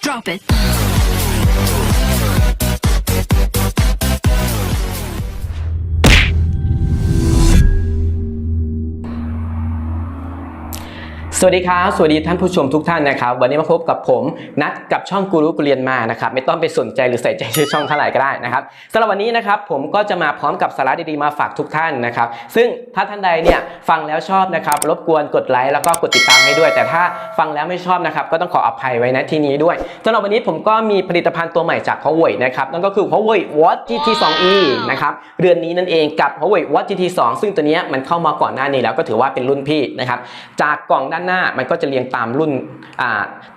Drop it. สวัสดีครับ สวัสดีท่านผู้ชมทุกท่านนะครับ วันนี้มาพบกับผมนัดกับช่องกูรู้กูเรียนมานะครับไม่ต้องไปสนใจหรือใส่ใจชื่อช่องเท่าไหร่ก็ได้นะครับสำหรับวันนี้นะครับผมก็จะมาพร้อมกับสาระดีๆมาฝากทุกท่านนะครับ ซึ่งถ้าท่านใดเนี่ยฟังแล้วชอบนะครับรบกวนกดไลค์แล้วก็กดติดตามให้ด้วย แต่ถ้าฟังแล้วไม่ชอบนะครับก็ต้องขออภัยไว้ณที่นี้ด้วยสำหรับวันนี้ผมก็มีผลิตภัณฑ์ตัวใหม่จาก Huawei นะครับนั่นก็คือ Huawei Watch GT 2e นะครับเรือนนี้นั่นเองกับ Huawei Watch GT 2ซึ่งตัวเนี้ยมันเข้ามาก่อนหน้านี้แล้วก็ถือว่าเป็นรุ่นพี่นะครับจากกล่องด้านหน้ามันก็จะเรียงตามรุ่น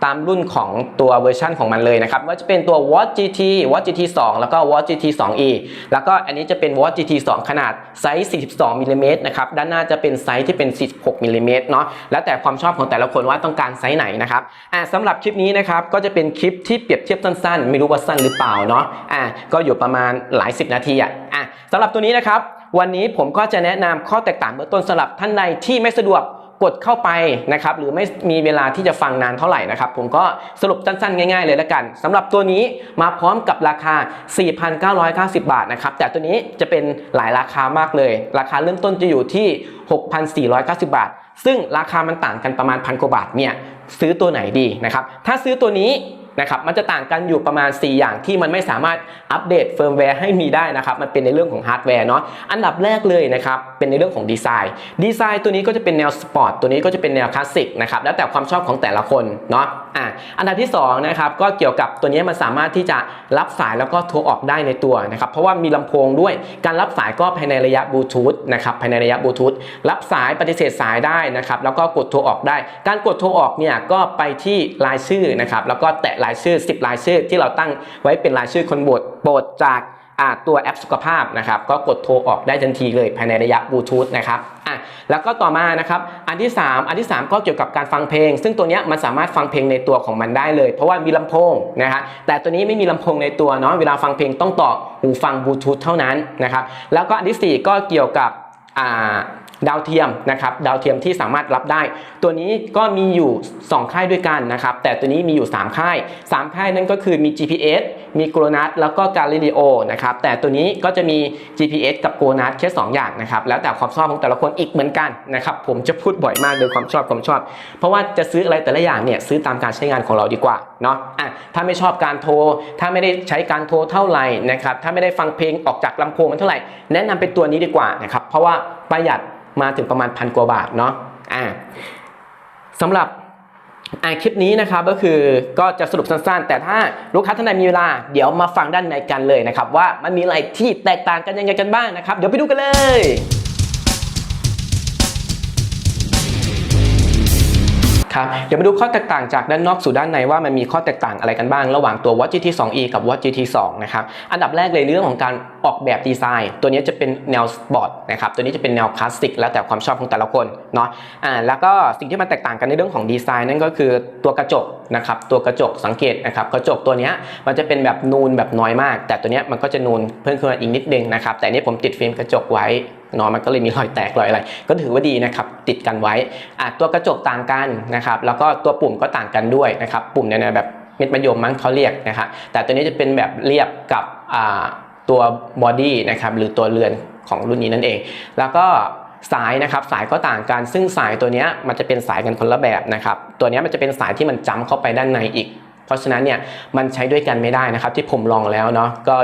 ตามรุ่นของตัวเวอร์ชันของมันเลยนะครับว่าจะเป็นตัว Watch GT Watch GT 2 แล้วก็ Watch GT 2e แล้วก็อันนี้จะเป็น Watch GT 2 ขนาดไซส์ 42มิลลิเมตรนะครับด้านหน้าจะเป็นไซส์ที่เป็น 46มิลลิเมตรเนาะแล้วแต่ความชอบของแต่ละคนว่าต้องการไซส์ไหนนะครับอ่าสำหรับคลิปนี้นะครับก็จะเป็นคลิปที่เปรียบเทียบสั้นๆ ไม่รู้ว่าสั้นหรือเปล่าเนาะอ่าก็อยู่ประมาณหลายสิบนาทีอะอะสำหรับตัวนี้นะครับวันนี้ผมก็จะแนะนำข้อแตกต่างเบื้องต้นสำหรับท่านใดที่ไม่สะดวก กดเข้าไปนะครับหรือไม่มีเวลาที่จะฟังนานเท่าไหร่นะครับ ผมก็สรุปสั้นๆ ง่ายๆ เลยแล้วกันสำหรับตัวนี้มาพร้อมกับราคา 4,990 บาทนะครับแต่ตัวนี้จะเป็นหลายราคามากเลย ราคาเริ่มต้นจะอยู่ที่ 6,490 บาท ซึ่งราคามันต่างกันประมาณพันกว่าบาทเนี่ยซื้อตัวไหนดีนะครับถ้าซื้อตัวนี้ นะครับมันจะต่างกันอยู่ประมาณ 4 อย่างที่มันไม่สามารถอัปเดตเฟิร์มแวร์ให้มีได้นะครับมันเป็นในเรื่องของฮาร์ดแวร์เนาะอันดับแรกเลยนะครับเป็นในเรื่องของดีไซน์ดีไซน์ตัวนี้ก็จะเป็นแนวสปอร์ตตัวนี้ก็จะเป็นแนวคลาสสิกนะครับแล้วแต่ความชอบของแต่ละคนเนาะ อะอันดับที่2นะครับก็เกี่ยวกับตัวนี้มันสามารถที่จะรับสายแล้วก็โทรออกได้ในตัวนะครับเพราะว่ามีลำโพงด้วยการรับสายก็ภายในระยะบลูทูธนะครับภายในระยะบลูทูธรับสายปฏิเสธสายได้นะครับแล้วก็กดโทรออกได้ การกดโทรออกเนี่ยก็ไปที่รายชื่อนะครับแล้วก็แตะรายชื่อ 10 รายชื่อที่เราตั้งไว้เป็นรายชื่อคนโบดโปรดจาก ตัวแอปสุขภาพนะครับก็กดโทรออกได้ทันทีเลยภายในระยะบลูทูธนะครับอะแล้วก็ต่อมานะครับอันที่ 3 อันที่ 3 ก็เกี่ยวกับการฟังเพลง ซึ่งตัวเนี้ยมันสามารถฟังเพลงในตัวของมันได้เลย เพราะว่ามีลำโพงนะฮะแต่ตัวนี้ไม่มีลำโพงในตัวเนาะเวลาฟังเพลงต้องต่อหูฟังบลูทูธเท่านั้นนะครับแล้วก็อันทีสี่4 ก็เกี่ยวกับอ่า ดาวเทียมนะครับดาวเทียมที่สามารถรับได้ ตัวนี้ก็มีอยู่ 2 ค่ายด้วยกันนะครับแต่ตัวนี้มีอยู่ 3 ค่าย 3 ค่ายนั่นก็คือมี GPS มี g l o n a s แล้วก็ Galileo นะครับแต่ตัวนี้ก็จะมี GPS กับ g l o n a s แค่2อย่างนะครับแล้วแต่ความชอบของแต่ละคนอีกเหมือนกันนะครับผมจะพูดบ่อยมากโดยความชอบความชอบ เพราะว่าจะซื้ออะไรแต่ละอย่างเนี่ยซื้อตามการใช้งานของเราดีกว่าเนาะอะถ้าไม่ชอบการโทร ถ้าไม่ได้ใช้การโทรเท่าไหร่นะครับถ้าไม่ได้ฟังเพลงออกจากลำโพงมันเท่าไหร่แนะนำเป็นตัวนี้ดีกว่านะครับเพราะว่าประหยัดมาถึงประมาณพันกว่าบาทเนาะอ่าสำหรับอ่าคลิปนี้นะครับก็คือก็จะสรุปสั้นๆ แต่ถ้าลูกค้าท่านใดมีเวลาเดี๋ยวมาฟังด้านในกันเลยนะครับว่ามันมีอะไรที่แตกต่างกันยังไงกันบ้างนะครับ เดี๋ยวไปดูกันเลย ครับเดี๋ยวมาดูข้อแตกต่างจากด้านนอกสู่ด้านในว่ามันมีข้อแตกต่างอะไรกันบ้าง ระหว่างตัว Watch GT 2e กับ Watch GT 2นะครับอันดับแรกเลยเรื่องของการออกแบบดีไซน์ ตัวนี้จะเป็นแนวสปอร์ตนะครับตัวนี้จะเป็นแนวคลาสสิกแล้วแต่ความชอบของแต่ละคนเนาะอ่าแล้วก็สิ่งที่มันแตกต่างกันในเรื่องของดีไซน์นั่นก็คือตัวกระจกนะครับตัวกระจกสังเกตนะครับกระจกตัวนี้มันจะเป็นแบบนูนแบบน้อยมาก แต่ตัวนี้มันก็จะนูนเพิ่มขึ้นมาอีกนิดนึงนะครับแต่นนี้ผมติดฟิล์มกระจกไว้ เนาะมันก็เลยมีรอยแตกรอยอะไร ก็ถือว่าดีนะครับติดกันไว้อะตัวกระจกต่างกันนะครับแล้วก็ตัวปุ่มก็ต่างกันด้วยนะครับปุ่มเนี่ยนะแบบเม็ดมะยมมั้งเขาเรียกนะครับแต่ตัวนี้จะเป็นแบบเรียบกับอ่าตัวบอดี้นะครับหรือตัวเรือนของรุ่นนี้นั่นเอง แล้วก็สายนะครับสายก็ต่างกัน ซึ่งสายตัวนี้มันจะเป็นสายกันคนละแบบนะครับตัวนี้มันจะเป็นสายที่มันจ้ำเข้าไปด้านในอีก เพราะฉะนั้นเนี่ยมันใช้ด้วยกันไม่ได้นะครับ ที่ผมลองแล้วเนาะก็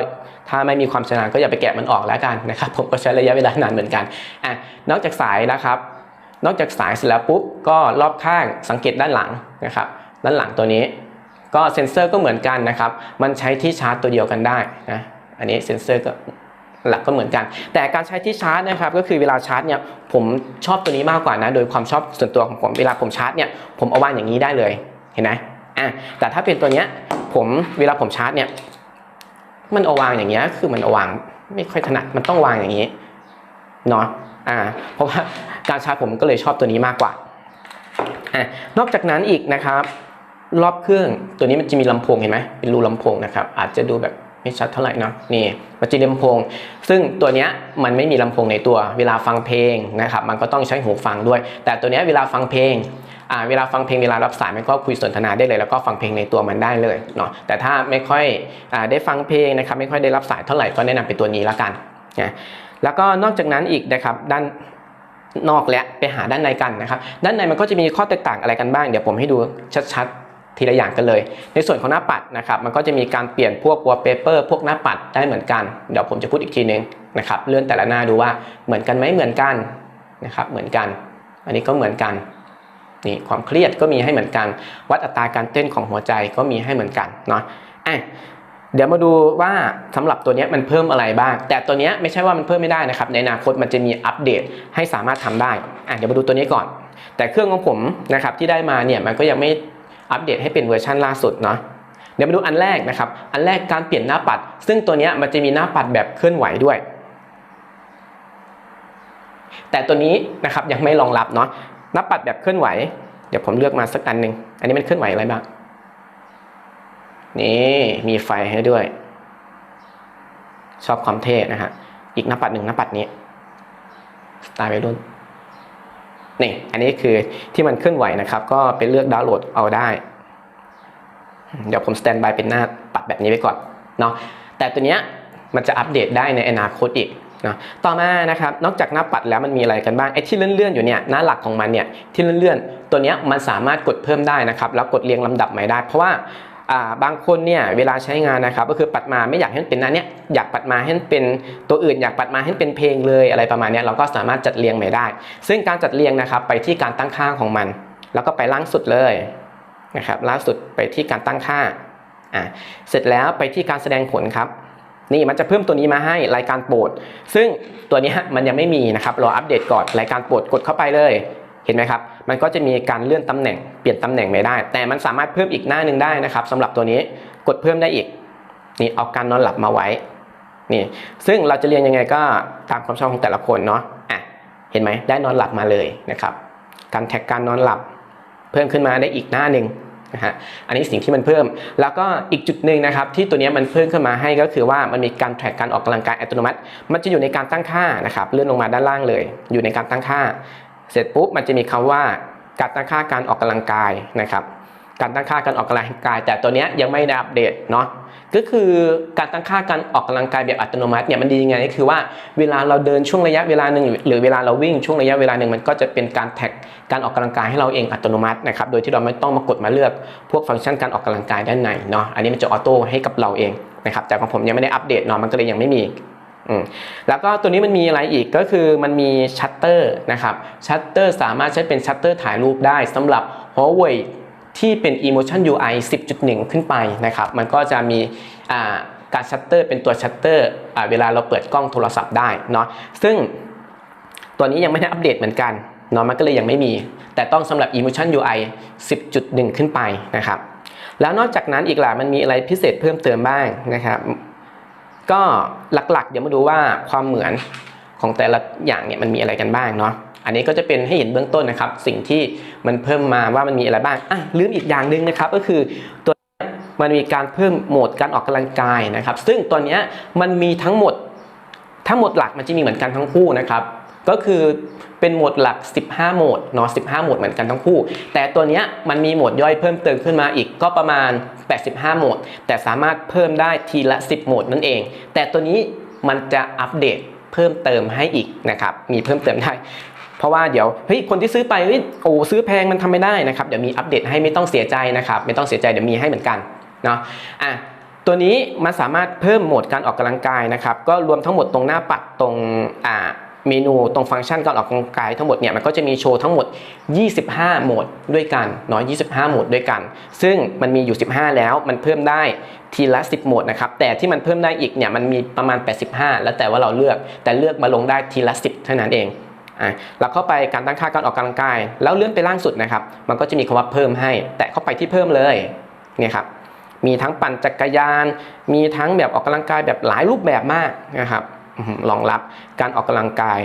ถ้าไม่มีความชำนาญก็อย่าไปแกะมันออกแล้วกันนะครับผมก็ใช้ระยะเวลานานเหมือนกันอะนอกจากสายนะครับ นอกจากสายเสร็จแล้วปุ๊บก็รอบข้างสังเกตด้านหลังนะครับ ด้านหลังตัวนี้ ก็เซ็นเซอร์ก็เหมือนกันนะครับ มันใช้ที่ชาร์จตัวเดียวกันได้นะอันนี้เซ็นเซอร์ก็หลักก็เหมือนกัน แต่การใช้ที่ชาร์จนะครับก็คือเวลาชาร์จเนี่ยผมชอบตัวนี้มากกว่านะ โดยความชอบส่วนตัวของผมเวลาผมชาร์จเนี่ยผมเอาวางอย่างนี้ได้เลยเห็นไหม อะแต่ถ้าเป็นตัวเนี้ยผมเวลาผมชาร์จเนี่ยมันเอาวางอย่างเงี้ยคือมันเอาวางไม่ค่อยถนัดมันต้องวางอย่างนี้เนาะอ่าเพราะว่าการชาร์จผมก็เลยชอบตัวนี้มากกว่าอ่านอกจากนั้นอีกนะครับ รอบเครื่องตัวนี้มันจะมีลำโพงเห็นไหมเป็นรูลำโพงนะครับ อาจจะดูแบบไม่ชัดเท่าไหร่เนาะนี่มันจะมีลำโพง ซึ่งตัวเนี้ยมันไม่มีลำโพงในตัว เวลาฟังเพลงนะครับ มันก็ต้องใช้หูฟังด้วย แต่ตัวเนี้ยเวลาฟังเพลง เวลาฟังเพลงเวลารับสายมันก็คุยสนทนาได้เลย แล้วก็ฟังเพลงในตัวมันได้เลยเนาะแต่ถ้าไม่ค่อยอได้ฟังเพลงนะครับไม่ค่อยได้รับสายเท่าไหร่ก็แนะนำเป็นตัวนี้ละกันนะแล้วก็นอกจากนั้นอีกนะครับด้านนอกและไปหาด้านในกันนะครับด้านในมันก็จะมีข้อแตกต่างอะไรกันบ้างเดี๋ยวผมให้ดูชัดๆทีละอย่างกันเลย ในส่วนของหน้าปัดนะครับ มันก็จะมีการเปลี่ยนพวก wallpaper พวกหน้าปัดได้เหมือนกัน เดี๋ยวผมจะพูดอีกทีนึงนะครับ เลื่อนแต่ละหน้าดูว่าเหมือนกันไหมเหมือนกันนะครับ เหมือนกัน อันนี้ก็เหมือนกัน นี่ความเครียดก็มีให้เหมือนกัน วัดอัตราการเต้นของหัวใจก็มีให้เหมือนกันเนาะอะเดี๋ยวมาดูว่าสำหรับตัวนี้มันเพิ่มอะไรบ้าง แต่ตัวนี้ไม่ใช่ว่ามันเพิ่มไม่ได้นะครับ ในอนาคตมันจะมีอัปเดตให้สามารถทำได้อะเดี๋ยวมาดูตัวนี้ก่อน แต่เครื่องของผมนะครับที่ได้มาเนี่ยมันก็ยังไม่อัปเดตให้เป็นเวอร์ชันล่าสุดเนาะเดี๋ยวมาดูอันแรกนะครับ อันแรกการเปลี่ยนหน้าปัด ซึ่งตัวนี้มันจะมีหน้าปัดแบบเคลื่อนไหวด้วย แต่ตัวนี้นะครับยังไม่รองรับเนาะ น้าปัดแบบเคลื่อนไหว เดี๋ยวผมเลือกมาสักอันหนึ่งอันนี้มันเคลื่อนไหวอะไรบ้าง นี่มีไฟให้ด้วย ชอบความเท่นะฮะ อีกน้าปัดหนึ่งน้าปัดนี้ สไตล์วัยรุ่น นี่ อันนี้คือที่มันเคลื่อนไหวนะครับ ก็ไปเลือกดาวน์โหลดเอาได้ เดี๋ยวผมสแตนบายเป็นหน้าปัดแบบนี้ไว้ก่อนเนาะ แต่ตัวเนี้ยมันจะอัปเดตได้ในอนาคตอีก นะต่อมานะครับนอกจากหน้าปัดแล้วมันมีอะไรกันบ้างไอ้ที่เลื่อนๆอยู่เนี่ยหน้าหลักของมันเนี่ยที่เลื่อนๆ ตัวเนี้ยมันสามารถกดเพิ่มได้นะครับแล้วกดเรียงลำดับใหม่ได้ เพราะว่าบางคนเนี่ยเวลาใช้งานนะครับก็คือปัดมาไม่อยากให้มันเป็นหน้าเนี้ยอยากปัดมาให้มันเป็นตัวอื่น อยากปัดมาให้มันเป็นเพลงเลยอะไรประมาณเนี้ยเราก็สามารถจัดเรียงใหม่ได้ ซึ่งการจัดเรียงนะครับไปที่การตั้งค่าของมัน แล้วก็ไปล่างสุดเลยนะครับล่าสุดไปที่การตั้งค่าอ่าเสร็จแล้วไปที่การแสดงผลครับ นี่มันจะเพิ่มตัวนี้มาให้รายการโปรด ซึ่งตัวนี้มันยังไม่มีนะครับรออัปเดตก่อนรายการโปรดกดเข้าไปเลยเห็นไหมครับ มันก็จะมีการเลื่อนตำแหน่ง เปลี่ยนตำแหน่งไม่ได้ แต่มันสามารถเพิ่มอีกหน้าหนึ่งได้นะครับสำหรับตัวนี้ กดเพิ่มได้อีก นี่เอาการนอนหลับมาไว้ นี่ ซึ่งเราจะเรียงยังไงก็ตามความชอบของแต่ละคนเนาะ อะ เห็นไหมได้นอนหลับมาเลยนะครับ การแท็กการนอนหลับ เพิ่มขึ้นมาได้อีกหน้าหนึ่ง นะฮะอันนี้สิ่งที่มันเพิ่ม แล้วก็อีกจุดหนึ่งนะครับที่ตัวนี้มันเพิ่มขึ้นมาให้ก็คือว่ามันมีการแทร็กการออกกำลังกายอัตโนมัติ มันจะอยู่ในการตั้งค่านะครับเลื่อนลงมาด้านล่างเลย อยู่ในการตั้งค่า เสร็จปุ๊บมันจะมีคำว่าการตั้งค่าการออกกำลังกายนะครับ การตั้งค่าการออกกำลังกาย แต่ตัวนี้ยังไม่ได้อัปเดตเนาะก็คือการตั้งค่าการออกกำลังกายแบบอัตโนมัติเนี่ยมันดียังไงก็คือว่าเวลาเราเดินช่วงระยะเวลาหนึ่งหรือเวลาเราวิ่งช่วงระยะเวลาหนึ่งมันก็จะเป็นการแท็กการออกกำลังกายให้เราเองอัตโนมัตินะครับโดยที่เราไม่ต้องมากดมาเลือกพวกฟังก์ชันการออกกำลังกายด้านในเนาะอันนี้มันจะออโต้ให้กับเราเองนะครับแต่ของผมยังไม่ได้อัปเดตเนาะมันก็เลยยังไม่มีแล้วก็ตัวนี้มันมีอะไรอีกก็คือมันมีชัตเตอร์นะครับชัตเตอร์สามารถใช้เป็นชัตเตอร์ถ่ายรูปได้สำหรับ Huawei ที่เป็น Emotion UI 10.1 ขึ้นไปนะครับ มันก็จะมีการชัตเตอร์เป็นตัวชัตเตอร์เวลาเราเปิดกล้องโทรศัพท์ได้เนาะซึ่งตัวนี้ยังไม่ได้อัปเดตเหมือนกันเนาะมันก็เลยยังไม่มี แต่ต้องสำหรับ Emotion UI 10.1 ขึ้นไปนะครับ แล้วนอกจากนั้นอีกล่ะมันมีอะไรพิเศษเพิ่มเติมบ้างนะครับ ก็หลักๆ เดี๋ยวมาดูว่าความเหมือนของแต่ละอย่างเนี่ยมันมีอะไรกันบ้างเนาะ อันนี้ก็จะเป็นให้เห็นเบื้องต้นนะครับ สิ่งที่มันเพิ่มมาว่ามันมีอะไรบ้างอะลืมอีกอย่างหนึ่งนะครับ ก็คือตัวมันมีการเพิ่มโหมดการออกกำลังกายนะครับ ซึ่งตัวนี้มันมีทั้งหมดทั้งหมดหลักมันจะมีเหมือนกันทั้งคู่นะครับ ก็คือเป็นโหมดหลัก 15 โหมดเนาะ15 โหมดเหมือนกันทั้งคู่ แต่ตัวนี้มันมีโหมดย่อยเพิ่มเติมขึ้นมาอีกก็ประมาณ 85 โหมด แต่สามารถเพิ่มได้ทีละ 10 โหมดนั่นเอง แต่ตัวนี้มันจะอัปเดตเพิ่มเติมให้อีกนะครับ มีเพิ่มเติมได้ เพราะว่าเดี๋ยวเฮ้ยคนที่ซื้อไปเฮ้ยโอ้ซื้อแพงมันทำไม่ได้นะครับเดี๋ยวมีอัปเดตให้ไม่ต้องเสียใจนะครับไม่ต้องเสียใจเดี๋ยวมีให้เหมือนกันเนาะอะตัวนี้มันสามารถเพิ่มโหมดการออกกำลังกายนะครับก็รวมทั้งหมดตรงหน้าปัดตรงอ่าเมนูตรงฟังก์ชันการออกกำลังกายทั้งหมดเนี่ยมันก็จะมีโชว์ทั้งหมด 25 โหมดด้วยกันเนาะ25 โหมดด้วยกัน ซึ่งมันมีอยู่ 15 แล้วมันเพิ่มได้ทีละ 10 โหมดนะครับแต่ที่มันเพิ่มได้อีกเนี่ยมันมีประมาณ 85 แล้วแต่ว่าเราเลือกแต่เลือกมาลงได้ทีละ 10 เท่านั้นเอง อะเราเข้าไปการตั้งค่าการออกกำลังกาย แล้วเลื่อนไปล่างสุดนะครับ มันก็จะมีคำว่าเพิ่มให้ แตะเข้าไปที่เพิ่มเลยเนี่ยครับมีทั้งปั่นจักรยาน มีทั้งแบบออกกำลังกายแบบหลายรูปแบบมากนะครับรองรับการออกกำลังกาย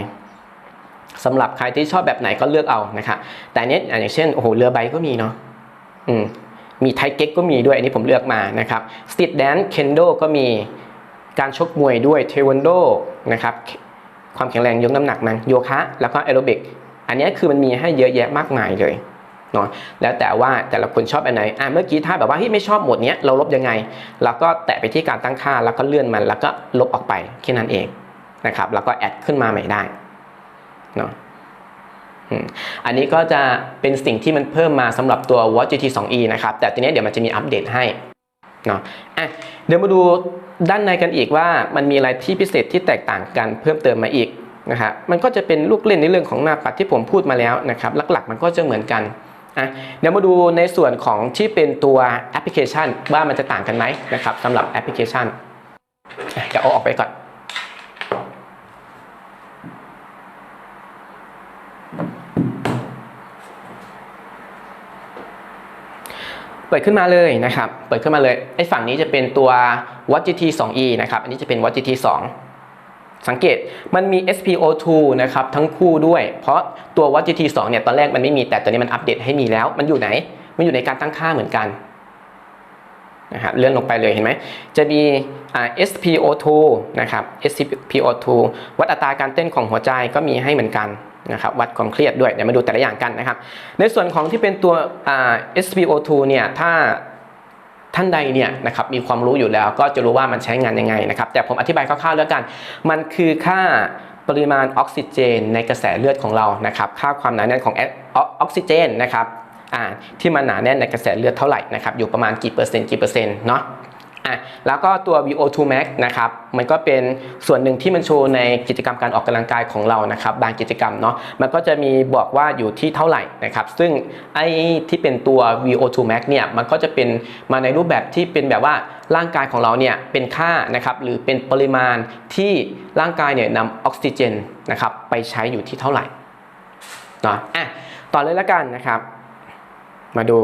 สำหรับใครที่ชอบแบบไหนก็เลือกเอานะครับแต่นเนี้ยอย่างเช่นโอ้โหเรือใบก็มีเนาะอืมมีไทเก๊กก็มีด้วยอันนี้ผมเลือกมานะครับสตรีทแดนเคนโดก็มีการชกมวยด้วยเทควันโดนะครับ ความแข็งแรงยกน้ำหนักมันโยคะแล้วก็แอโรบิกอันนี้คือมันมีให้เยอะแยะมากมายเลยเนาะแล้วแต่ว่าแต่ละคนชอบอันไหนอะเมื่อกี้ถ้าแบบว่าเฮ้ยไม่ชอบหมดเนี้ยเราลบยังไง เราก็แตะไปที่การตั้งค่าแล้วก็เลื่อนมัน แล้วก็ลบออกไปแค่นั้นเองนะครับแล้วก็แอดขึ้นมาใหม่ได้เนาะอันนี้ก็จะเป็นสิ่งที่มันเพิ่มมาสำหรับตัว Watch GT 2e นะครับ แต่ทีนี้เดี๋ยวมันจะมีอัปเดตให้เนาะอะเดี๋ยวมาดู ด้านในกันอีกว่ามันมีอะไรที่พิเศษที่แตกต่างกันเพิ่มเติมมาอีกนะครับมันก็จะเป็นลูกเล่นในเรื่องของหน้าปัดที่ผมพูดมาแล้วนะครับหลักๆ มันก็จะเหมือนกันอะเดี๋ยวมาดูในส่วนของที่เป็นตัวแอปพลิเคชันว่ามันจะต่างกันไหมนะครับสำหรับแอปพลิเคชันอะเดี๋ยวเอาออกไปก่อน เปิดขึ้นมาเลยนะครับ เปิดขึ้นมาเลยไอ้ฝั่งนี้จะเป็นตัว w a t t 2e นะครับ อันนี้จะเป็น w a t t 2สังเกตมันมี SPO2 นะครับทั้งคู่ด้วย เพราะตัว w a t t 2เนี่ยตอนแรกมันไม่มีแต่ตอนนี้มันอัปเดตให้มีแล้ว มันอยู่ไหน มันอยู่ในการตั้งค่าเหมือนกันนะฮะเลื่อนลงไปเลยเห็นไหมจะมี SPO2 นะครับ SPO2 วัดอัตราการเต้นของหัวใจก็มีให้เหมือนกัน นะครับวัดความเครียดด้วยเดี๋ยวมาดูแต่ละอย่างกันนะครับ ในส่วนของที่เป็นตัว SPO2 เนี่ยถ้าท่านใดเนี่ยนะครับมีความรู้อยู่แล้วก็จะรู้ว่ามันใช้งานยังไงนะครับ แต่ผมอธิบายคร่าวๆแล้วกัน มันคือค่าปริมาณออกซิเจนในกระแสเลือดของเรานะครับ ค่าความหนาแน่นของออกซิเจนนะครับที่มันหนาแน่นในกระแสเลือดเท่าไหร่นะครับอยู่ประมาณกี่เปอร์เซ็นต์กี่เปอร์เซ็นต์เนาะ อะแล้วก็ตัว VO2 max นะครับมันก็เป็นส่วนหนึ่งที่มันโชว์ในกิจกรรมการออกกำลังกายของเรานะครับบางกิจกรรมเนาะมันก็จะมีบอกว่าอยู่ที่เท่าไหร่นะครับซึ่งไอ้ที่เป็นตัว VO2 max เนี่ยมันก็จะเป็นมาในรูปแบบที่เป็นแบบว่าร่างกายของเราเนี่ยเป็นค่านะครับหรือเป็นปริมาณที่ร่างกายเนี่ยนำออกซิเจนนะครับไปใช้อยู่ที่เท่าไหร่เนาะอะต่อเลยละกันนะครับ มาดู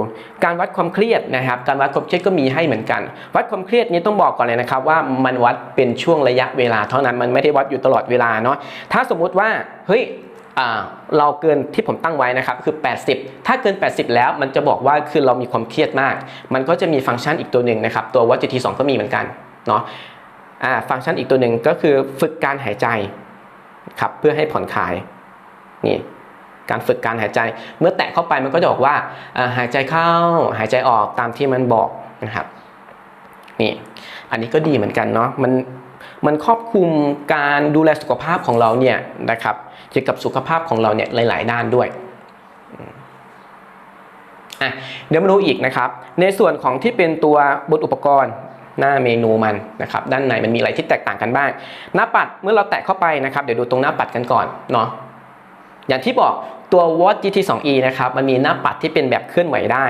การวัดความเครียดนะครับ การวัดความเครียดก็มีให้เหมือนกัน วัดความเครียดนี้ต้องบอกก่อนเลยนะครับ ว่ามันวัดเป็นช่วงระยะเวลา เท่านั้นมันไม่ได้วัดอยู่ตลอดเวลาเนาะถ้าสมมุติว่าเฮ้ยเราเกินที่ผมตั้งไว้นะครับคือ 80 ถ้าเกิน 80 แล้วมันจะบอกว่าคือเรามีความเครียดมาก มันก็จะมีฟังก์ชันอีกตัวหนึ่งนะครับ ตัววัด GT2 ก็มีเหมือนกันเนาะฟังก์ชันอีกตัวหนึ่งก็คือฝึกการหายใจครับเพื่อให้ผ่อนคลายนี่ การฝึกการหายใจ เมื่อแตะเข้าไปมันก็จะบอกว่าหายใจเข้าหายใจออกตามที่มันบอกนะครับนี่อันนี้ก็ดีเหมือนกันเนาะมันมันครอบคลุมการดูแลสุขภาพของเราเนี่ยนะครับเกี่ยวกับสุขภาพของเราเนี่ยหลาย ๆ ด้านด้วยอะเดี๋ยวมาดูอีกนะครับ ในส่วนของที่เป็นตัวบนอุปกรณ์หน้าเมนูมันนะครับ ด้านในมันมีอะไรที่แตกต่างกันบ้าง หน้าปัดเมื่อเราแตะเข้าไปนะครับ เดี๋ยวดูตรงหน้าปัดกันก่อนเนาะ อย่างที่บอกตัว Watch GT 2e นะครับมันมีหน้าปัดที่เป็นแบบเคลื่อนไหวได้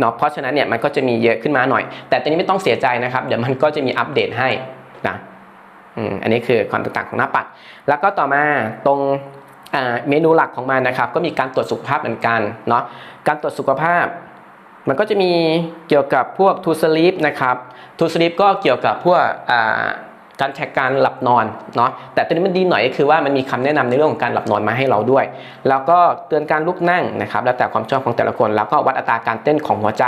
เนาะเพราะฉะนั้นเนี่ยมันก็จะมีเยอะขึ้นมาหน่อย แต่ตอนนี้ไม่ต้องเสียใจนะครับ เดี๋ยวมันก็จะมีอัปเดตให้นะอืมอันนี้คือความแตกต่างของหน้าปัด แล้วก็ต่อมาตรงอ่าเมนูหลักของมันนะครับ ก็มีการตรวจสุขภาพเหมือนกันเนาะการตรวจสุขภาพ มันก็จะมีเกี่ยวกับพวก To Sleep นะครับ To Sleep ก็เกี่ยวกับพวกอ่า การแท็กการหลับนอนเนาะแต่ตัวนี้มันดีหน่อยก็คือว่ามันมีคำแนะนำในเรื่องของการหลับนอนมาให้เราด้วย แล้วก็เตือนการลุกนั่งนะครับแล้วแต่ความชอบของแต่ละคน แล้วก็วัดอัตราการเต้นของหัวใจ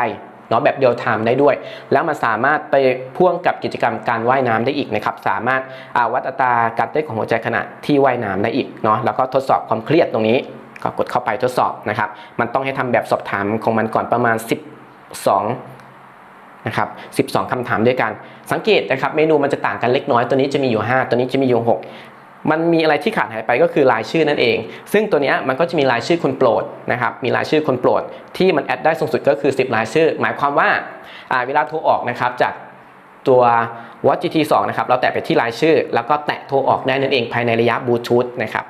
เนาะแบบเดียวไทม์ได้ด้วย แล้วมันสามารถไปพ่วงกับกิจกรรมการว่ายน้ำได้อีกนะครับสามารถวัดอัตราการเต้นของหัวใจขณะที่ว่ายน้ำได้อีกเนาะแล้วก็ทดสอบความเครียดตรงนี้ก็กดเข้าไปทดสอบนะครับมันต้องให้ทำแบบสอบถามของมันก่อนประมาณ 12 นะครับ12คำถามด้วยกัน สังเกตนะครับเมนูมันจะต่างกันเล็กน้อยตัวนี้จะมีอยู่ 5 ตัวนี้จะมีอยู่ 6 มันมีอะไรที่ขาดหายไปก็คือรายชื่อนั่นเอง ซึ่งตัวนี้มันก็จะมีรายชื่อคนโปรดนะครับมีรายชื่อคนโปรด ที่มันแอดได้สูงสุดก็คือ 10 รายชื่อ หมายความว่าเวลาโทรออกนะครับจากตัว Watch GT 2นะครับเราแตะไปที่รายชื่อ แล้วก็แตะโทรออกได้นั่นเองภายในระยะบลูทูธนะครับ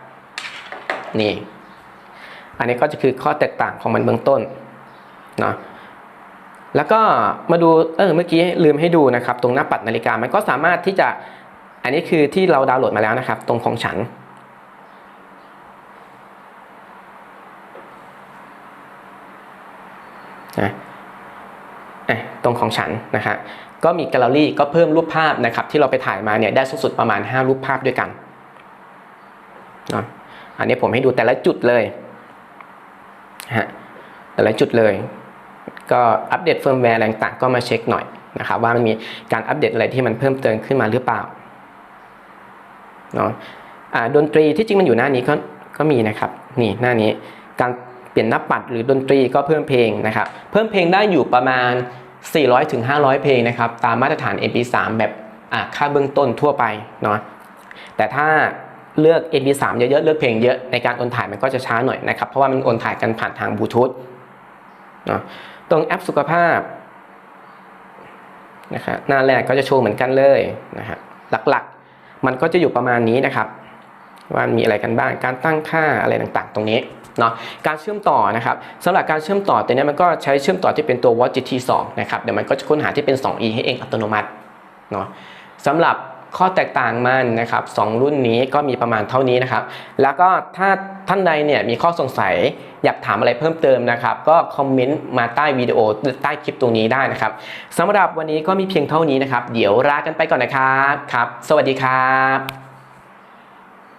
นี่อันนี้ก็จะคือข้อแตกต่างของมันเบื้องต้นเนาะ แล้วก็มาดูเออเมื่อกี้ลืมให้ดูนะครับ ตรงหน้าปัดนาฬิกามันก็สามารถที่จะอันนี้คือที่เราดาวน์โหลดมาแล้วนะครับ ตรงของฉัน นะตรงของฉันนะฮะก็มีแกลเลอรี่ก็เพิ่มรูปภาพนะครับ ที่เราไปถ่ายมาเนี่ยได้สูงสุดประมาณ 5 รูปภาพด้วยกันนะอันนี้ผมให้ดูแต่ละจุดเลยฮะแต่ละจุดเลย ก็อัปเดตเฟิร์มแวร์อะไรต่างก็มาเช็คหน่อยนะครับว่ามันมีการอัปเดตอะไรที่มันเพิ่มเติมขึ้นมาหรือเปล่าเนาะดนตรีที่จริงมันอยู่หน้านี้ก็ก็มีนะครับนี่หน้านี้การเปลี่ยนหน้าปัดหรือดนตรีก็เพิ่มเพลงนะครับเพิ่มเพลงได้อยู่ประมาณ 400ถึง500 เพลงนะครับตามมาตรฐาน MP3 แบบค่าเบื้องต้นทั่วไปเนาะแต่ถ้าเลือก MP3 เยอะๆเลือกเพลงเยอะในการโอนถ่ายมันก็จะช้าหน่อยนะครับเพราะว่ามันโอนถ่ายกันผ่านทางบลูทูธเนาะ ตรงแอปสุขภาพนะครับหน้าแรกก็จะโชว์เหมือนกันเลยนะครับหลักๆ มันก็จะอยู่ประมาณนี้นะครับ ว่ามีอะไรกันบ้าง การตั้งค่าอะไรต่างๆ ตรงนี้เนาะการเชื่อมต่อนะครับสำหรับการเชื่อมต่อตัวเนี้ยมันก็ใช้เชื่อมต่อที่เป็นตัว Watch GT 2นะครับเดี๋ยวมันก็จะค้นหาที่เป็น 2E ให้เองอัตโนมัติเนาะสำหรับ ข้อแตกต่างมันนะครับสองรุ่นนี้ก็มีประมาณเท่านี้นะครับ แล้วก็ถ้าท่านใดเนี่ยมีข้อสงสัยอยากถามอะไรเพิ่มเติมนะครับ ก็คอมเมนต์มาใต้วิดีโอใต้คลิปตรงนี้ได้นะครับสำหรับวันนี้ก็มีเพียงเท่านี้นะครับ เดี๋ยวลากันไปก่อนนะครับครับ สวัสดีครับ